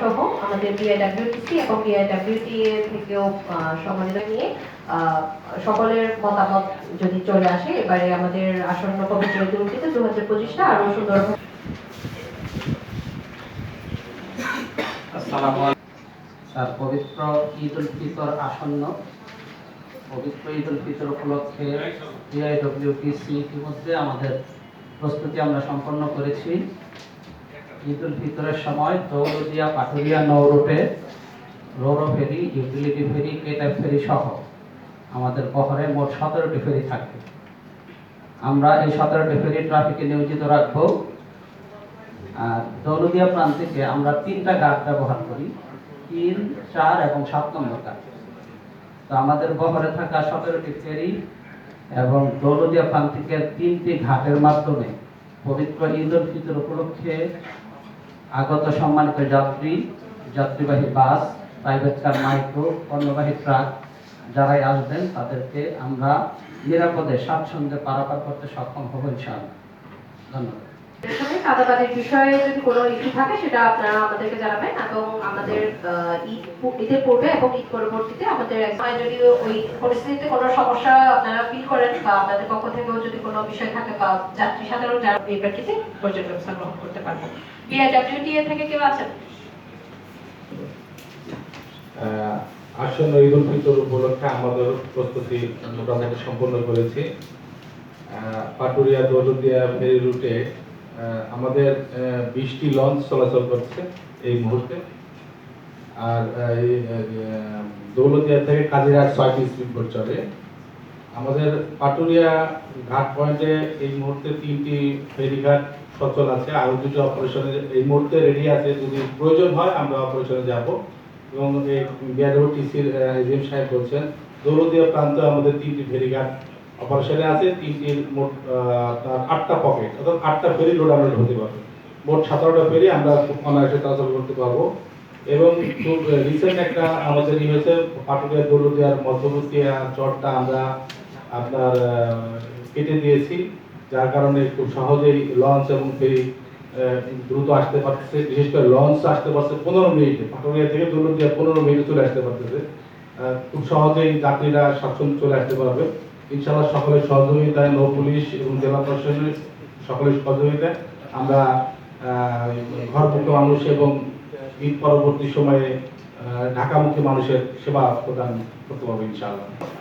সহ আমাদের বিআইডাব্লিউটিসি এবং থেকেও নিয়ে সকলের মতামত যদি চলে আসে, এবারে আমাদের আসন্ন পবিত্র ফিতর দু হাজার পঁচিশটা আরও সুন্দর স্যার, পবিত্র ঈদ উল ফিতর আসন্ন। পবিত্র ঈদ উল ফিতর উপলক্ষে বিআইডব্লিউটিসি ইতিমধ্যে আমাদের প্রস্তুতি আমরা সম্পন্ন করেছি। ঈদ উল ফিতরের সময় দৌলদিয়া পাটুরিয়া নৌ রুটে রোরো ফেরি, ইউটিলিটি ফেরি কেটার ফেরি সহ আমাদের বহরে মোট সতেরোটি ফেরি থাকবে আমরা এই সতেরোটি ফেরি ট্রাফিকে নিয়োজিত রাখব। আর দৌলদিয়া প্রান্তিকে আমরা তিনটা ঘাট ব্যবহার করি, তিন, চার এবং সাত নম্বর ঘাট তো আমাদের বহরে থাকা সতেরোটি ফেরি এবং দৌলদিয়া প্রান্তিকের তিনটি ঘাটের মাধ্যমে পবিত্র ঈদ উল ফিতর উপলক্ষে আগত সম্মানিত যাত্রী, যাত্রীবাহী বাস প্রাইভেট কার মাইক্রো পণ্যবাহী ট্রাক যারাই আসবেন, তাদেরকে আমরা নিরাপদে স্বাচ্ছন্দ্যে পারাপার করতে সক্ষম হব ইনশাআল্লাহ। ধন্যবাদ। বিষয়ে যদি কোনো ইস্যু থাকে, সেটা আপনারা আমাদেরকে জানাবেন এবং আমাদের ঈদ ঈদের পূর্বে এবং ঈদ পরবর্তীতে আমাদের যদি ওই পরিস্থিতিতে কোনো সমস্যা আপনারা ফিল করেন বা পক্ষ থেকেও যদি কোনো বিষয় থাকে বা যাত্রী সাধারণ যারা এই প্রয়োজন ব্যবস্থা গ্রহণ করতে থেকে কেউ আছেন? আসন্ন ঈদ উল ফিতর উপলক্ষে আমাদের প্রস্তুতি মোটামুটি সম্পন্ন করেছি। পাটুরিয়া দৌলতিয়া ফেরি রুটে আমাদের বিশটি লঞ্চ চলাচল করছে এই মুহূর্তে। আর এই, দৌলতিয়া থেকে কাজিরহাট ছয়টি স্পিড বোট চলে। আমাদের পাটুরিয়া ঘাট পয়েন্টে এই মুহূর্তে তিনটি ফেরিঘাট সচল আছে। আরও দুটো অপারেশনে এই মুহূর্তে রেডি আছে। যদি প্রয়োজন হয় আমরা অপারেশনে যাব। এবং এই বিআরওটিসির এজিএম সাহেব বলছেন দৌলদিয়া প্রান্তে আমাদের তিনটি ফেরিঘাট অপারেশনে আছে তিনটির মোট আপনার আটটা পকেট অর্থাৎ আটটা ফেরি লোড আমরা হতে পারব মোট সতেরোটা ফেরি আমরা খুব অনায়াসে চলাচল করতে পারব। এবং খুব রিসেন্ট একটা আমাদের ই হয়েছে পাটুরিয়া দৌলদিয়ার মধ্যবর্তী চরটা আমরা আপনার কেটে দিয়েছি, যার কারণে খুব সহজেই লঞ্চ এবং ফেরি দ্রুত আসতে পারতেছে, বিশেষ করে লঞ্চ আসতে পারছে পনেরো মিনিটে পাটুরিয়া থেকে দৌলদিয়া পনেরো মিনিটে চলে আসতে পারতেছে। খুব সহজেই যাত্রীরা স্বাচ্ছন্দ্য চলে আসতে পারবে। ইনশাআল্লাহ সকলের সহযোগিতায় নৌ পুলিশ এবং জেলা প্রশাসনের সকলের সহযোগিতায় আমরা আহ, থেকে মানুষ এবং ঈদ পরবর্তী সময়ে ঢাকামুখী মানুষের সেবা প্রদান করতে পারব ইনশাআল্লাহ।